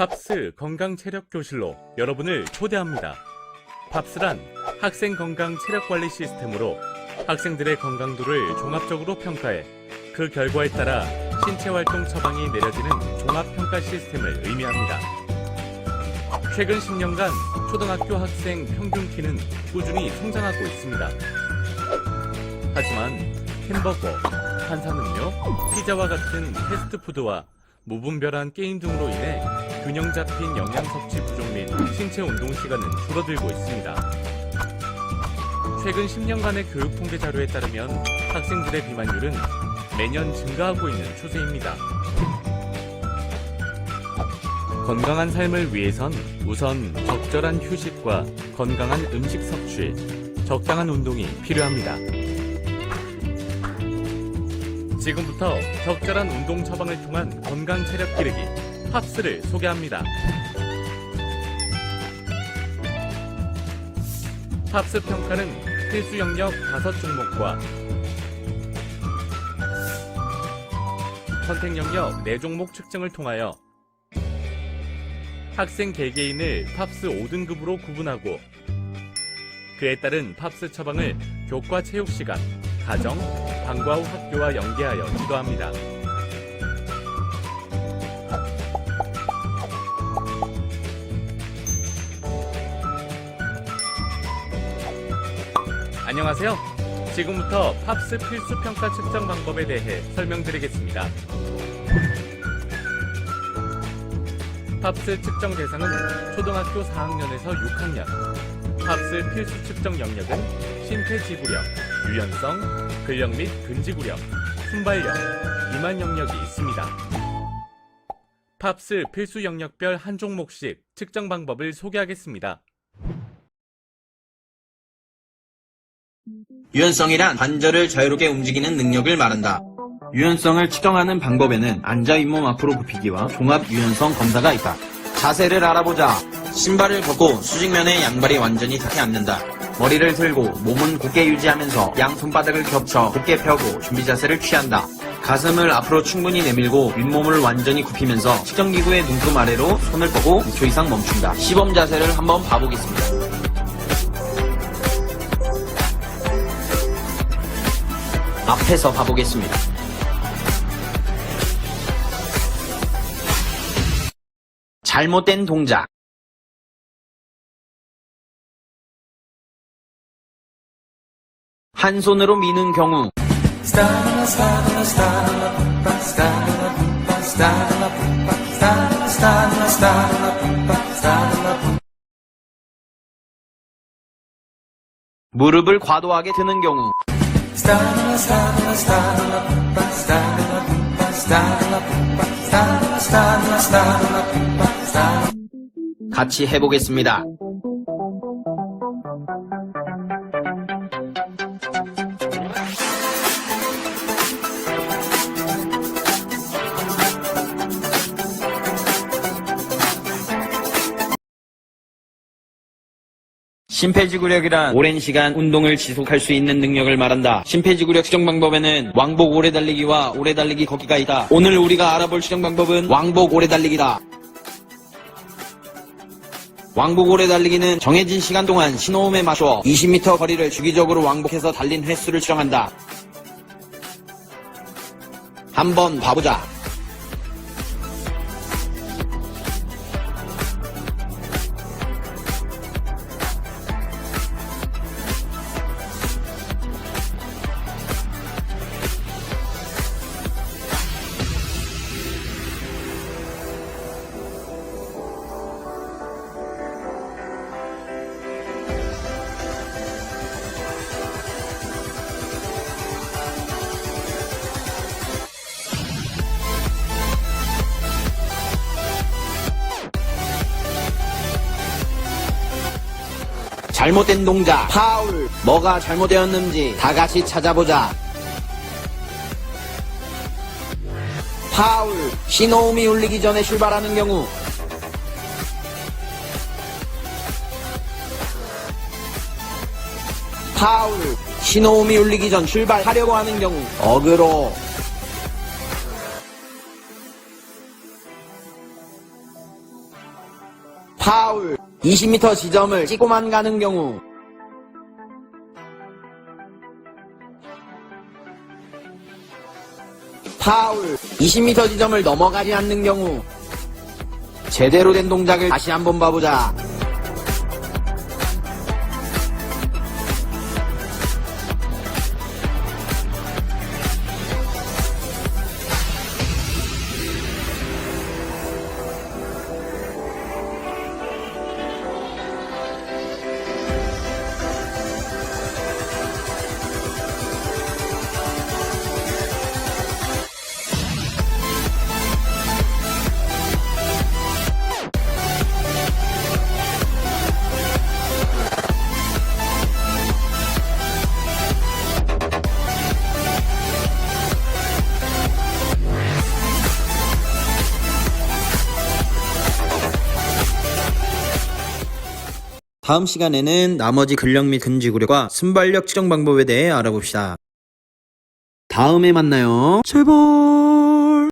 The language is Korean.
팝스 건강 체력 교실로 여러분을 초대합니다. 팝스란 학생 건강 체력 관리 시스템으로 학생들의 건강도를 종합적으로 평가해 그 결과에 따라 신체 활동 처방이 내려지는 종합 평가 시스템을 의미합니다. 최근 10년간 초등학교 학생 평균 키는 꾸준히 성장하고 있습니다. 하지만 햄버거, 탄산음료, 피자와 같은 패스트푸드와 무분별한 게임 등으로 인해 균형 잡힌 영양 섭취 부족 및 신체 운동 시간은 줄어들고 있습니다. 최근 10년간의 교육 통계 자료에 따르면 학생들의 비만율은 매년 증가하고 있는 추세입니다. 건강한 삶을 위해선 우선 적절한 휴식과 건강한 음식 섭취, 적당한 운동이 필요합니다. 지금부터 적절한 운동 처방을 통한 건강 체력 기르기 팝스를 소개합니다. 팝스 평가는 필수 영역 5종목과 선택 영역 4종목 측정을 통하여 학생 개개인을 팝스 5등급으로 구분하고 그에 따른 팝스 처방을 교과 체육 시간, 가정, 방과 후 학교와 연계하여 지도합니다. 안녕하세요. 지금부터 팝스 필수 평가 측정 방법에 대해 설명드리겠습니다. 팝스 측정 대상은 초등학교 4학년에서 6학년. 팝스 필수 측정 영역은 심폐지구력, 유연성, 근력 및 근지구력, 순발력, 비만 영역이 있습니다. 팝스 필수 영역별 한 종목씩 측정 방법을 소개하겠습니다. 유연성이란 관절을 자유롭게 움직이는 능력을 말한다. 유연성을 측정하는 방법에는 앉아 잇몸 앞으로 굽히기와 종합 유연성 검사가 있다. 자세를 알아보자. 신발을 벗고 수직면에 양발이 완전히 닿지 않는다. 머리를 들고 몸은 곧게 유지하면서 양 손바닥을 겹쳐 곧게 펴고 준비 자세를 취한다. 가슴을 앞으로 충분히 내밀고 윗몸을 완전히 굽히면서 측정기구의 눈금 아래로 손을 뻗고 2초 이상 멈춘다. 시범 자세를 한번 봐보겠습니다. 앞에서 봐보겠습니다. 잘못된 동작. 한 손으로 미는 경우. 무릎을 과도하게 드는 경우. 같이 해보겠습니다. 심폐지구력이란 오랜 시간 운동을 지속할 수 있는 능력을 말한다. 심폐지구력 측정 방법에는 왕복 오래 달리기와 오래 달리기 걷기가 있다. 오늘 우리가 알아볼 측정 방법은 왕복 오래 달리기다. 왕복 오래 달리기는 정해진 시간 동안 신호음에 맞춰 20m 거리를 주기적으로 왕복해서 달린 횟수를 측정한다. 한번 봐보자. 잘못된 동작, 파울, 뭐가 잘못되었는지 다 같이 찾아보자. 파울, 신호음이 울리기 전에 출발하는 경우. 파울, 신호음이 울리기 전 출발하려고 하는 경우. 어그로, 파울 20m 지점을 찍고만 가는 경우. 파울. 20m 지점을 넘어가지 않는 경우. 제대로 된 동작을 다시 한번 봐보자 다음 시간에는 나머지 근력 및 근지구력과 순발력 측정 방법에 대해 알아봅시다. 다음에 만나요. 제발.